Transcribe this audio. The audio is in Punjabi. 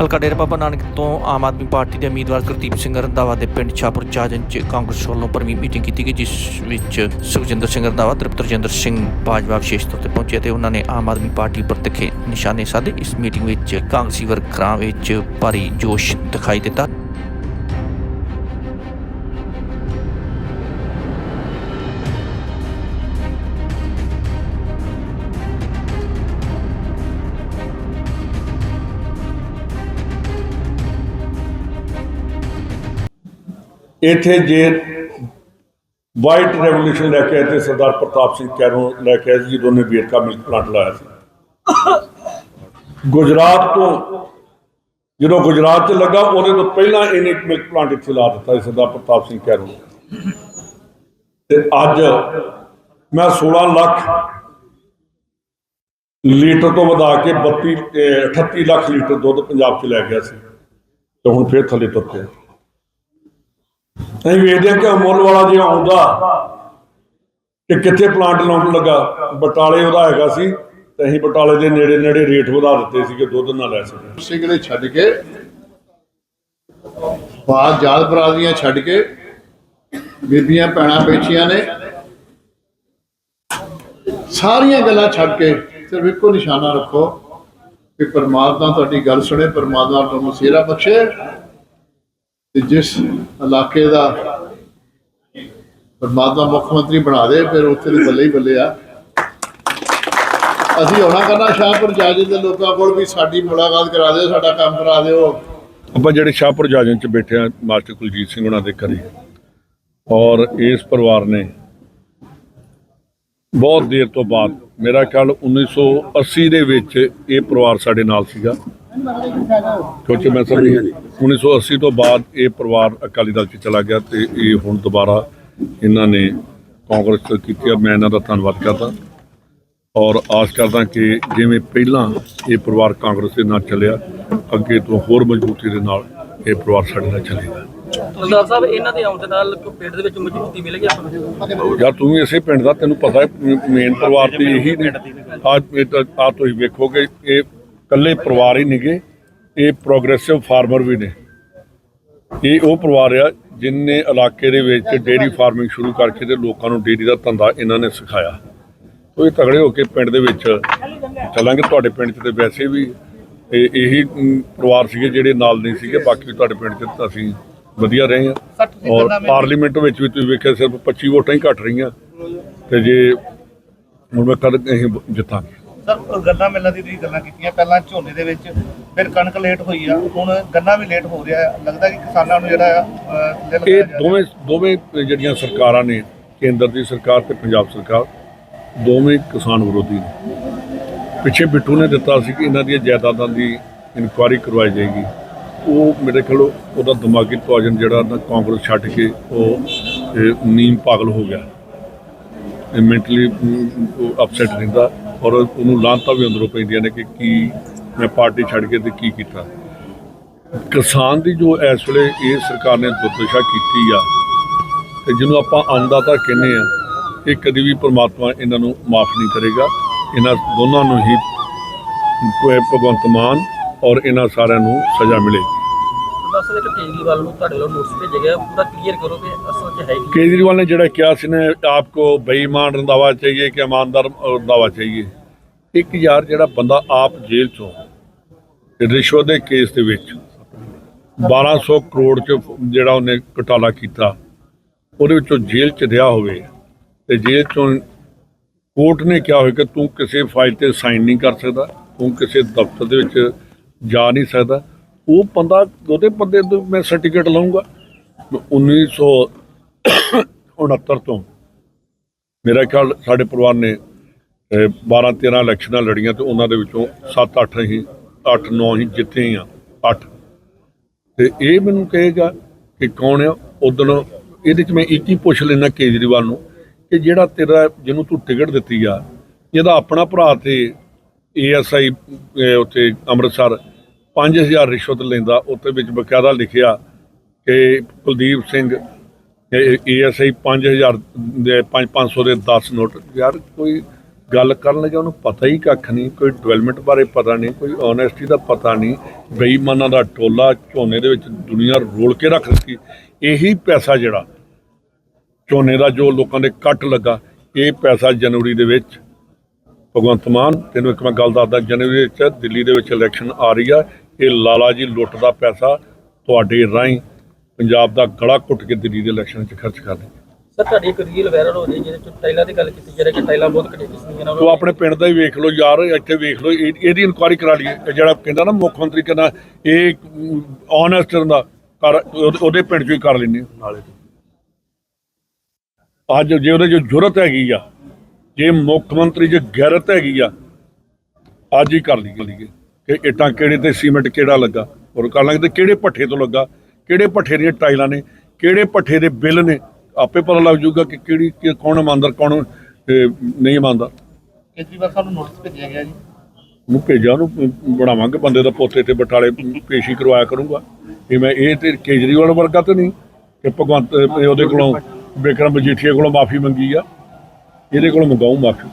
ਹਲਕਾ ਡੇਰਾ ਬਾਬਾ ਨਾਨਕ ਤੋਂ ਆਮ ਆਦਮੀ ਪਾਰਟੀ ਦੇ ਉਮੀਦਵਾਰ ਗੁਰਦੀਪ ਸਿੰਘ ਰੰਧਾਵਾ ਦੇ ਪਿੰਡ ਛਾਪੁਰ ਜਾਜਨ 'ਚ ਕਾਂਗਰਸ ਵੱਲੋਂ ਭਰਵੀਂ ਮੀਟਿੰਗ ਕੀਤੀ ਗਈ, ਜਿਸ ਵਿੱਚ ਸੁਖਜਿੰਦਰ ਸਿੰਘ ਰੰਧਾਵਾ ਤ੍ਰਿਪਤ ਰਜਿੰਦਰ ਸਿੰਘ ਬਾਜਵਾ ਵਿਸ਼ੇਸ਼ ਤੌਰ ਤੇ ਪਹੁੰਚੇ ਤੇ ਉਹਨਾਂ ਨੇ ਆਮ ਆਦਮੀ ਪਾਰਟੀ ਉੱਪਰ ਤਿੱਖੇ ਨਿਸ਼ਾਨੇ ਸਾਧੇ। ਇਸ ਮੀਟਿੰਗ ਵਿੱਚ ਕਾਂਗਰਸੀ ਵਰਕਰਾਂ ਵਿੱਚ ਭਾਰੀ ਜੋਸ਼ ਦਿਖਾਈ ਦਿੱਤਾ। ਇੱਥੇ ਜੇ ਵਾਈਟ ਰੈਵੋਲੂਸ਼ਨ ਲੈ ਕੇ ਆਏ ਤੇ ਸਰਦਾਰ ਪ੍ਰਤਾਪ ਸਿੰਘ ਕੈਰੋਂ ਲੈ ਕੇ ਆਏ ਸੀ, ਜਦੋਂ ਨੇ ਵੇਰਕਾ ਮਿਲਕ ਪਲਾਂਟ ਲਾਇਆ ਸੀ ਗੁਜਰਾਤ ਤੋਂ ਜਦੋਂ ਗੁਜਰਾਤ 'ਚ ਲੱਗਾ, ਉਹਦੇ ਤੋਂ ਪਹਿਲਾਂ ਇਹਨੇ ਮਿਲਕ ਪਲਾਂਟ ਇੱਥੇ ਲਾ ਦਿੱਤਾ ਸੀ, ਸਰਦਾਰ ਪ੍ਰਤਾਪ ਸਿੰਘ ਕੈਰੋਂ ਨੇ। ਤੇ ਅੱਜ ਮੈਂ 16 ਲੱਖ ਲੀਟਰ ਤੋਂ ਵਧਾ ਕੇ 32 ਅਹ 38 ਲੱਖ ਲੀਟਰ ਦੁੱਧ ਪੰਜਾਬ 'ਚ ਲੈ ਗਿਆ ਸੀ, ਤੇ ਹੁਣ ਫੇਰ ਥੱਲੇ ਤੁਰ ਪਿਆ ਅਸੀਂ ਵੇਖਦੇ ਹਾਂ ਕਿ ਅਮੁੱਲ ਵਾਲਾ ਜੇ ਆਉਂਦਾ ਕਿ ਕਿੱਥੇ ਪਲਾਂਟ ਲਾਉਣ ਲੱਗਾ। ਬਟਾਲੇ ਉਹਦਾ ਹੈਗਾ ਸੀ ਤੇ ਅਸੀਂ ਬਟਾਲੇ ਦੇ ਨੇੜੇ ਨੇੜੇ ਰੇਟ ਵਧਾ ਦਿੱਤੇ ਸੀ ਕਿ ਦੁੱਧ ਨਾ ਲੈ ਸਕਣ ਸਿਗਲੇ ਛੱਡ ਕੇ ਬਾਹਰ ਜਾਲ ਬਰਾਦੀਆਂ ਛੱਡ ਕੇ ਬੀਬੀਆਂ ਪੈਣਾ ਬੈਠੀਆਂ ਨੇ ਸਾਰੀਆਂ ਗੱਲਾਂ ਛੱਡ ਕੇ ਸਿਰਫ ਇੱਕੋ ਨਿਸ਼ਾਨਾ ਰੱਖੋ ਕਿ ਪਰਮਾਤਮਾ ਤੁਹਾਡੀ ਗੱਲ ਸੁਣੇ, ਪਰਮਾਤਮਾ ਤੁਹਾਨੂੰ ਸਿਹਰਾ ਬਖਸ਼ੇ। ਤੇ ਜਿਸ ਇਲਾਕੇ ਦਾ ਪਰਮਾਤਮਾ ਮੁੱਖ ਮੰਤਰੀ ਬਣਾ ਦੇ, ਫਿਰ ਉੱਥੇ ਦੇ ਬੱਲੇ ਹੀ ਬੱਲੇ ਆ। ਅਸੀਂ ਹੋਣਾ ਕਰਨਾ ਸ਼ਾਹਪੁਰ ਜਾਜੇ ਦੇ ਲੋਕਾਂ ਕੋਲ ਵੀ ਸਾਡੀ ਮੁਲਾਕਾਤ ਕਰਾ ਦਿਓ, ਸਾਡਾ ਕੰਮ ਕਰਾ ਦਿਓ। ਆਪਾਂ ਜਿਹੜੇ ਸ਼ਾਹਪੁਰ ਜਾਜਨ ਚ ਬੈਠੇ ਆ, ਮਾਸਟਰ ਕੁਲਜੀਤ ਸਿੰਘ ਉਹਨਾਂ ਦੇ ਘਰੇ। ਔਰ ਇਸ ਪਰਿਵਾਰ ਨੇ ਬਹੁਤ ਦੇਰ ਤੋਂ ਬਾਅਦ, ਮੇਰਾ ਖਿਆਲ 1980 ਦੇ ਵਿੱਚ ਇਹ ਪਰਿਵਾਰ ਸਾਡੇ ਨਾਲ ਸੀਗਾ। ਕਿਉਂਕਿ ਮੈਂ ਸਮਝੀ 1980 ਤੋਂ ਬਾਅਦ ਇਹ ਪਰਿਵਾਰ ਅਕਾਲੀ ਦਲ ਚ ਚਲਾ ਗਿਆ ਤੇ ਇਹ ਹੁਣ ਦੁਬਾਰਾ ਇਹਨਾਂ ਨੇ ਕਾਂਗਰਸ ਚ ਕੀਤੀ ਆ। ਮੈਂ ਇਹਨਾਂ ਦਾ ਧੰਨਵਾਦ ਕਰਦਾ। ਔਰ ਆਸ ਕਰਦਾ ਕਿ ਜਿਵੇਂ ਪਹਿਲਾਂ ਇਹ ਪਰਿਵਾਰ ਕਾਂਗਰਸ ਦੇ ਨਾਲ ਚੱਲਿਆ ਅੱਗੇ ਤੋਂ ਹੋਰ ਮਜ਼ਬੂਤੀ ਦੇ ਨਾਲ ਇਹ ਪਰਿਵਾਰ ਸਾਡੇ ਨਾਲ ਚੱਲੇਗਾ। ਸਰਦਾਰ ਸਾਹਿਬ ਇਹਨਾਂ ਦੇ ਆਉਣ ਦੇ ਨਾਲ ਪਿੰਡ ਦੇ ਵਿੱਚ ਮਜ਼ਬੂਤੀ ਮਿਲੇਗੀ ਆਪਾਂ ਨੂੰ? ਯਾਰ ਤੂੰ ਵੀ ਇਸੇ ਪਿੰਡ ਦਾ ਤੈਨੂੰ ਪਤਾ ਹੈ ਮੇਨ ਪਰਿਵਾਰ ਤੇ ਇਹੀ ਨੇ। ਆ ਆ ਤੁਸੀਂ ਵੇਖੋਗੇ ਇਹ ਇਕੱਲੇ ਪਰਿਵਾਰ ਹੀ ਨਹੀਂਗੇ ਇਹ ਪ੍ਰੋਗਰੈਸਿਵ ਫਾਰਮਰ ਵੀ ਨੇ। ਇਹ ਉਹ ਪਰਿਵਾਰ ਆ ਜਿਨਨੇ ਇਲਾਕੇ ਦੇ ਵਿੱਚ ਡੇਰੀ ਫਾਰਮਿੰਗ ਸ਼ੁਰੂ ਕਰਕੇ ਤੇ ਲੋਕਾਂ ਨੂੰ ਡੇਰੀ ਦਾ ਧੰਦਾ ਇਹਨਾਂ ਨੇ ਸਿਖਾਇਆ। ਉਹ ਇਹ ਤਗੜੇ ਹੋ ਕੇ ਪਿੰਡ ਦੇ ਵਿੱਚ ਚੱਲਾਂਗੇ ਤੁਹਾਡੇ ਪਿੰਡ 'ਚ ਤੇ ਵੈਸੇ ਵੀ ਇਹ ਇਹੀ ਪਰਿਵਾਰ ਸੀਗੇ ਜਿਹੜੇ ਨਾਲ ਨਹੀਂ ਸੀਗੇ ਬਾਕੀ ਤੁਹਾਡੇ ਪਿੰਡ 'ਚ ਤਾਂ ਅਸੀਂ ਵਧੀਆ ਰਹੇ ਹਾਂ। ਔਰ ਪਾਰਲੀਮੈਂਟ ਵਿੱਚ ਵੀ ਤੁਸੀਂ ਵੇਖਿਆ ਸਿਰਫ 25 ਵੋਟਾਂ ਹੀ ਘਟ ਰਹੀਆਂ। ਤੇ ਜੇ ਹੁਣ ਮੈਂ ਕਦ ਅਸੀਂ ਜਿੱਤਾਂਗੇ। ਸਰ ਗੰਨਾ ਮਿਲਣ ਦੀ ਤੁਸੀਂ ਗੱਲਾਂ ਕੀਤੀਆਂ ਪਹਿਲਾਂ ਝੋਨੇ ਦੇ ਵਿੱਚ ਫਿਰ ਕਣਕ ਲੇਟ ਹੋਈ ਆ ਹੁਣ ਗੰਨਾ ਵੀ ਲੇਟ ਹੋ ਰਿਹਾ ਹੈ ਲੱਗਦਾ ਕਿ ਕਿਸਾਨਾਂ ਨੂੰ ਜਿਹੜਾ ਆ ਦਿਲ ਇਹ। ਦੋਵੇਂ ਦੋਵੇਂ ਜਿਹੜੀਆਂ ਸਰਕਾਰਾਂ ਨੇ ਕੇਂਦਰ ਦੀ ਸਰਕਾਰ ਤੇ ਪੰਜਾਬ ਸਰਕਾਰ ਦੋਵੇਂ ਕਿਸਾਨ ਵਿਰੋਧੀ ਨੇ। ਪਿੱਛੇ ਬਿੱਟੂ ਨੇ ਦਿੱਤਾ ਸੀ ਕਿ ਇਹਨਾਂ ਦੀਆਂ ਜਾਇਦਾਦਾਂ ਦੀ ਇਨਕੁਆਇਰੀ ਕਰਵਾਈ ਜਾਏਗੀ। ਉਹ ਮੇਰੇ ਖਿਆਲ ਉਹਦਾ ਦਿਮਾਗੀ ਤਵਾਜਨ ਜਿਹੜਾ ਨਾ ਕਾਂਗਰਸ ਛੱਡ ਕੇ ਉਹ ਨੀਮ ਪਾਗਲ ਹੋ ਗਿਆ। ਮੈਂਟਲੀ ਅਪਸੈਟ ਰਹਿੰਦਾ। ਔਰ ਉਹਨੂੰ ਲਾਂਤਾਂ ਵੀ ਅੰਦਰੋਂ ਪੈਂਦੀਆਂ ਨੇ ਕਿ ਕੀ ਮੈਂ ਪਾਰਟੀ ਛੱਡ ਕੇ ਤੇ ਕੀ ਕੀਤਾ। ਕਿਸਾਨ ਦੀ ਜੋ ਇਸ ਵੇਲੇ ਇਹ ਸਰਕਾਰ ਨੇ ਦੁਰਦਸ਼ਾ ਕੀਤੀ ਆ ਤੇ ਜਿਹਨੂੰ ਆਪਾਂ ਅੰਨਦਾਤਾ ਕਹਿੰਦੇ ਆ, ਇਹ ਕਦੀ ਵੀ ਪਰਮਾਤਮਾ ਇਹਨਾਂ ਨੂੰ ਮਾਫ ਨਹੀਂ ਕਰੇਗਾ। ਇਹਨਾਂ ਦੋਨਾਂ ਨੂੰ ਹੀ ਭਗਵੰਤ ਮਾਨ ਔਰ ਇਹਨਾਂ ਸਾਰਿਆਂ ਨੂੰ ਸਜ਼ਾ ਮਿਲੇਗੀ। ਸਰਦਾਰ ਸਾਹਿਬ ਇੱਕ ਕੇਜਰੀਵਾਲ ਨੂੰ ਤੁਹਾਡੇ ਵੱਲੋਂ ਨੋਟਿਸ ਭੇਜਿਆ ਗਿਆ ਪੂਰਾ ਕਲੀਅਰ ਕਰੋ ਕਿ ਅਸਲ 'ਚ ਹੈ ਕੀ केजरीवाल ने ਜਿਹੜਾ ਕਿਹਾ ਸੀ ਨੇ ਆਪਕੋ ਬੇਈਮਾਨ ਰੰਦਾਵਾ ਚਾਹੀਏ ਕਿ ਇਮਾਨਦਾਰ ਰੰਦਾਵਾ ਚਾਹੀਏ ਇੱਕ ਯਾਰ ਜਿਹੜਾ ਬੰਦਾ ਆਪ ਜੇਲ੍ਹ ਚੋਂ ਤੇ ਰਿਸ਼ਵਤ ਦੇ ਕੇਸ ਦੇ ਵਿੱਚ 1200 ਕਰੋੜ ਚ ਜਿਹੜਾ ਉਹਨੇ ਘੁਟਾਲਾ ਕੀਤਾ ਉਹਦੇ ਵਿੱਚੋਂ ਜੇਲ੍ਹ ਚ ਰਿਹਾ ਹੋਵੇ ਤੇ ਜੇਲ੍ਹ ਚੋਂ ਕੋਰਟ ਨੇ ਕਿਹਾ ਹੋਵੇ ਕਿ ਤੂੰ ਕਿਸੇ ਫਾਈਲ ਤੇ ਸਾਈਨ ਨਹੀਂ ਕਰ ਸਕਦਾ ਤੂੰ ਕਿਸੇ ਦਫ਼ਤਰ ਦੇ ਵਿੱਚ ਜਾ ਨਹੀਂ ਸਕਦਾ ਉਹ ਬੰਦਾ ਉਹਦੇ ਬੰਦੇ ਤੋਂ ਮੈਂ ਸਰਟੀਫਿਕੇਟ ਲਵਾਂਗਾ 1969 ਤੋਂ ਮੇਰਾ ਖਿਆਲ ਸਾਡੇ ਪਰਿਵਾਰ ਨੇ 12 13 ਇਲੈਕਸ਼ਨਾਂ ਲੜੀਆਂ ਤੇ ਉਹਨਾਂ ਦੇ ਵਿੱਚੋਂ 7 8 ਹੀ 8 9 ਹੀ ਜਿੱਤੇ ਆ 8 ਤੇ ਇਹ ਮੈਨੂੰ ਕਹੇਗਾ ਕਿ ਕੌਣ ਆ? ਉਦੋਂ ਇਹਦੇ ਚ ਮੈਂ ਇੱਕ ਹੀ ਪੁੱਛ ਲੈਣਾ ਕੇਜਰੀਵਾਲ ਨੂੰ ਕਿ ਜਿਹੜਾ ਤੇਰਾ, ਜਿਹਨੂੰ ਤੂੰ ਟਿਕਟ ਦਿੱਤੀ ਆ ਇਹਦਾ ਆਪਣਾ ਭਰਾ ਤੇ ਏਐਸਆਈ ਉੱਥੇ ਅੰਮ੍ਰਿਤਸਰ 5000 ਰਿਸ਼ਵਤ ਲੈਂਦਾ ਉੱਤੇ ਵਿੱਚ ਬਕਾਇਦਾ ਲਿਖਿਆ ਕਿ ਕੁਲਦੀਪ ਸਿੰਘ ਏਐਸਆਈ 5000 ਦੇ 5 500 ਦੇ 10 ਨੋਟ। ਯਾਰ ਕੋਈ ਗੱਲ ਕਰਨ ਲੱਗੇ ਉਹਨੂੰ ਪਤਾ ਹੀ ਕੱਖ ਨਹੀਂ, ਕੋਈ ਡਿਵੈਲਪਮੈਂਟ ਬਾਰੇ ਪਤਾ ਨਹੀਂ, ਕੋਈ ਓਨੈਸਟੀ ਦਾ ਪਤਾ ਨਹੀਂ, ਬੇਈਮਾਨਾਂ ਦਾ ਟੋਲਾ ਝੋਨੇ ਦੇ ਵਿੱਚ ਦੁਨੀਆ ਰੋਲ ਕੇ ਰੱਖ ਦਿੱਤੀ। ਇਹੀ ਪੈਸਾ ਜਿਹੜਾ ਝੋਨੇ ਦਾ ਜੋ ਲੋਕਾਂ ਦੇ ਕੱਟ ਲੱਗਾ, ਇਹ ਪੈਸਾ ਜਨਵਰੀ ਦੇ ਵਿੱਚ, ਭਗਵੰਤ ਮਾਨ, ਤੈਨੂੰ ਇੱਕ ਮੈਂ ਗੱਲ ਦੱਸਦਾ, ਜਨਵਰੀ ਵਿੱਚ ਦਿੱਲੀ ਦੇ ਵਿੱਚ ਇਲੈਕਸ਼ਨ ਆ ਰਹੀ ਆ ਇਹ ਲਾਲਾ ਜੀ ਲੁੱਟ ਦਾ ਪੈਸਾ ਤੁਹਾਡੇ ਰਾਹੀਂ ਪੰਜਾਬ ਦਾ ਗਲਾ ਘੁੱਟ ਕੇ ਦਿੱਲੀ ਦੇ ਇਲੈਕਸ਼ਨ 'ਚ ਖਰਚ ਕਰ ਦੇ ਸਰ ਤੁਹਾਡੀ ਇੱਕ ਰੀਲ ਵਾਇਰਲ ਹੋ ਰਹੀ ਜਿਹਦੇ ਚ ਟਾਈਲਾਂ ਦੀ ਗੱਲ ਕੀਤੀ ਜਾ ਰਹੀ ਕਿ ਟਾਈਲਾਂ ਬਹੁਤ ਘਟੀਆਂ ਕਿਸਮ ਦੀਆਂ ਤੂੰ ਆਪਣੇ ਪਿੰਡ ਦਾ ਹੀ ਵੇਖ ਲਓ ਯਾਰ ਇੱਥੇ ਵੇਖ ਲਓ ਇਹ- ਇਹਦੀ ਇਨਕੁਆਇਰੀ ਕਰਾ ਲਈਏ। ਜਿਹੜਾ ਕਹਿੰਦਾ ਨਾ ਮੁੱਖ ਮੰਤਰੀ ਕਹਿੰਦਾ ਇਹ ਓਨੈਸਟ ਦਾ ਕਰ ਉਹਦੇ- ਪਿੰਡ 'ਚੋਂ ਹੀ ਕਰ ਲੈਂਦੇ ਹਾਂ। ਨਾਲੇ ਤੋਂ। ਅੱਜ ਜੇ ਉਹਦੇ 'ਚ ਜੁਰਤ ਹੈਗੀ ਆ ਜੇ ਮੁੱਖ ਮੰਤਰੀ 'ਚ ਗੈਰਤ ਹੈਗੀ ਆ ਅੱਜ ਹੀ ਕਰ ਲਈਏ। ਕਿ ਇੱਟਾਂ ਕਿਹੜੇ ਤੇ ਸੀਮੈਂਟ ਕਿਹੜਾ ਲੱਗਾ? ਔਰ ਕਰ ਲਾਂਗੇ ਤੇ ਕਿਹੜੇ ਪੱਠੇ ਤੋਂ ਲੱਗਾ? ਕਿਹੜੇ ਪੱਠੇ ਦੀਆਂ ਟਾਈਲਾਂ ਨੇ? ਕਿਹੜੇ ਪੱਠੇ ਦੇ ਬਿੱਲ ਨੇ? ਆਪੇ ਪਤਾ ਲੱਗ ਜਾਊਗਾ ਕਿ ਕਿਹੜੀ ਕਿ ਕੌਣ ਇਮਾਨਦਾਰ ਕੌਣ ਨਹੀਂ ਇਮਾਨਦਾਰ। ਕੇਜਰੀਵਾਲ ਸਾਹਿਬ ਨੂੰ ਨੋਟਿਸ ਭੇਜਿਆ ਗਿਆ ਜੀ। ਨੂੰ ਭੇਜਿਆ ਉਹਨੂੰ ਬਣਾਵਾਂਗੇ। ਬੰਦੇ ਦਾ ਪੋਤੇ ਤੇ ਬਟਾਲੇ ਪੇਸ਼ੀ ਕਰਵਾਇਆ ਕਰੂੰਗਾ। ਇਹ ਮੈਂ ਇਹ ਤੇ ਕੇਜਰੀਵਾਲ ਵਰਗਾ ਤਾਂ ਨਹੀਂ ਕਿ ਭਗਵੰਤ ਉਹਦੇ ਕੋਲੋਂ ਵਿਕਰਮ ਮਜੀਠੀਆ ਕੋਲੋਂ ਮਾਫੀ ਮੰਗੀ ਆ। ਇਹਦੇ ਕੋਲੋਂ ਮੰਗਾਉ ਮਾਫੀ।